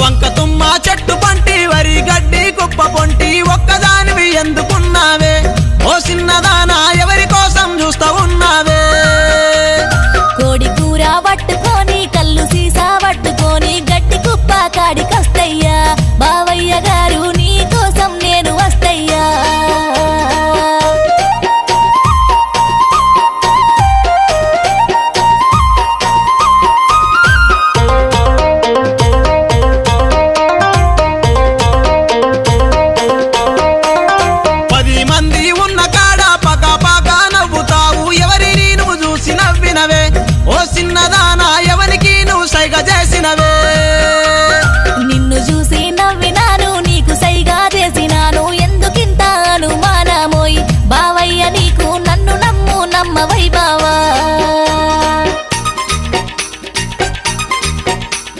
వంక తుమ్మ చెట్టు పంటి వరి అమ్మ వైభావా.